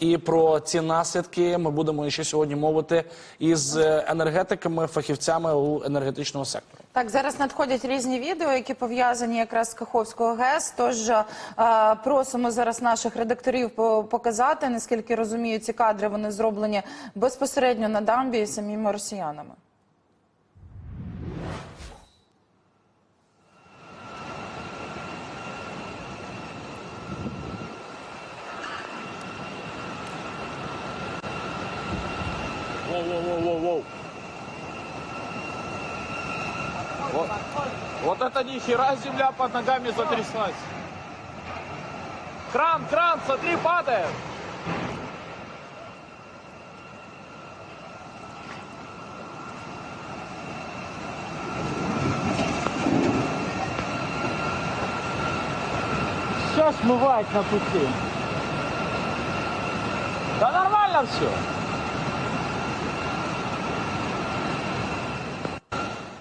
І про ці наслідки ми будемо ще сьогодні мовити із е, енергетиками, фахівцями у енергетичного сектору. Так, зараз надходять різні відео, які пов'язані якраз з Каховського ГЕС. Тож е, просимо зараз наших редакторів показати, наскільки розумію, ці кадри вони зроблені безпосередньо на дамбі самими росіянами. Воу-воу-воу-воу-воу. Вот, вот это ни хера земля под ногами затряслась. Кран, кран, смотри, падает. Все смывает на пути. Да нормально все.